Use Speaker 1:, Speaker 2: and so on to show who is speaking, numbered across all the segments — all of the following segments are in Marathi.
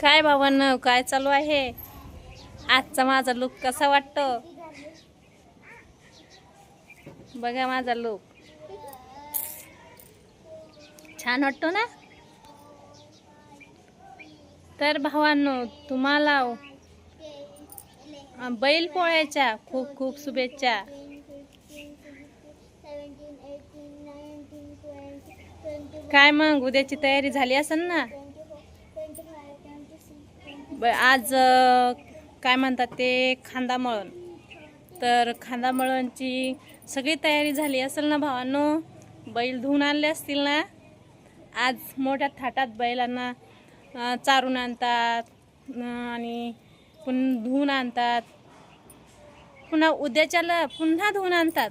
Speaker 1: काय भावांनो काय चालू आहे? आजचा माझा लुक कसा वाटतो? बघा माझा लुक छान वाटतो ना? तर भावांनो तुम्हाला बैल पोळ्याच्या खूप खूप शुभेच्छा. काय मग उद्याची तयारी झाली असेल ना? ब आज काय म्हणतात ते खांदा मळण तर खांदा मळणची सगळी तयारी झाली असेल ना भावांनो? बैल धुवून आणले असतील ना? आज मोठ्या थाटात बैलांना चारून आणतात आणि पुन्हा धुवून आणतात. पुन्हा उद्याच्याला पुन्हा धुवून आणतात.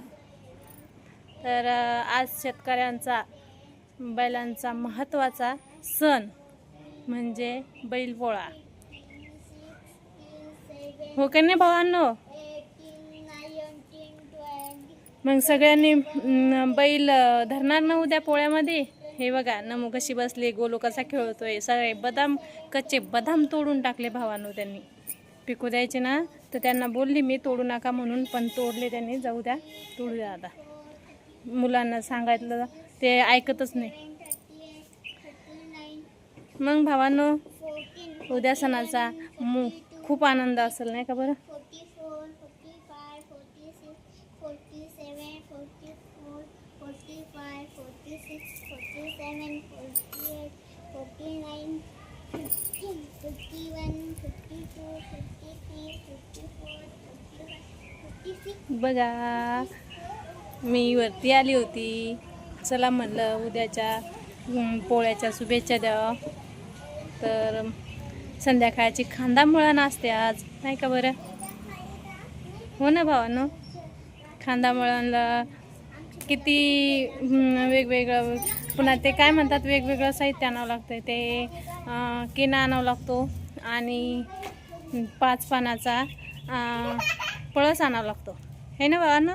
Speaker 1: तर आज शेतकऱ्यांचा बैलांचा महत्त्वाचा सण म्हणजे बैलपोळा हो का नाही भावांनो? मग सगळ्यांनी बैल धरणार ना उद्या पोळ्यामध्ये? हे बघा नमू कशी बसली गोलू कसा खेळतोय सगळे बदाम कच्चे बदाम तोडून टाकले भावांनो त्यांनी. पिकू द्यायचे ना तर त्यांना बोलली मी तोडू नका म्हणून पण तोडले त्यांनी. जाऊ द्या तोडू द्या आता. मुलांना सांगायचं ते ऐकतच नाही. मग भावांनो उद्या सणाचा मू खूप आनंद असेल नाही का बरं? बघा मी वरती आली होती. चला म्हणलं उद्याच्या पोळ्याच्या शुभेच्छा द्यावं. तर संध्याकाळची खांदा नाचते असते आज नाही का बरं? हो ना भावानो खांदामुळांना किती वेगवेगळं पुन्हा ते काय म्हणतात वेगवेगळं साहित्य आणावं लागतं ते किना आणावं लागतो आणि पाच पानाचा पळस आणावा लागतो. हे ना भावांना?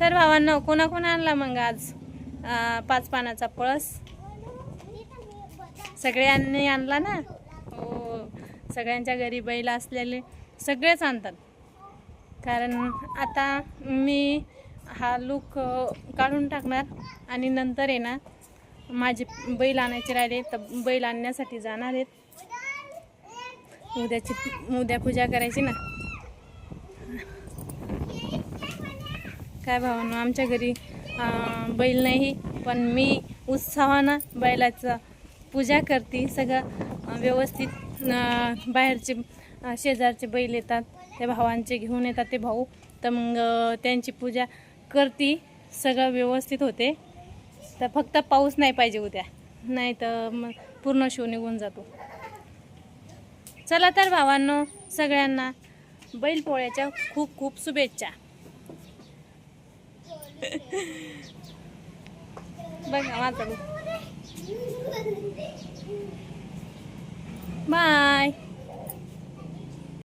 Speaker 1: तर भावांना कोणाकोणा आणला मग आज पाच पानाचा पळस? सगळ्यांनी आणला ना? हो. सगळ्यांच्या घरी बैल असलेले सगळेच आणतात. कारण आता मी हा लूक काढून टाकणार आणि नंतर आहे ना माझे बैल आणायचे राहिले तर बैल आणण्यासाठी जाणार आहेत. उद्याची उद्या पूजा करायची ना? काय भावानं आमच्या घरी बैल नाही पण मी उत्साहानं बैलाचं पूजा करते सगळं व्यवस्थित बाहेरचे शेजारचे बैल येतात त्या भावांचे घेऊन येतात ते भाऊ. तर मग त्यांची पूजा करते सगळं व्यवस्थित होते. तर फक्त पाऊस नाही पाहिजे उद्या. नाही तर मग पूर्ण शिव निघून जातो. चला तर भावांनो सगळ्यांना बैलपोळ्याच्या खूप खूप शुभेच्छा. बघा माझा Bye.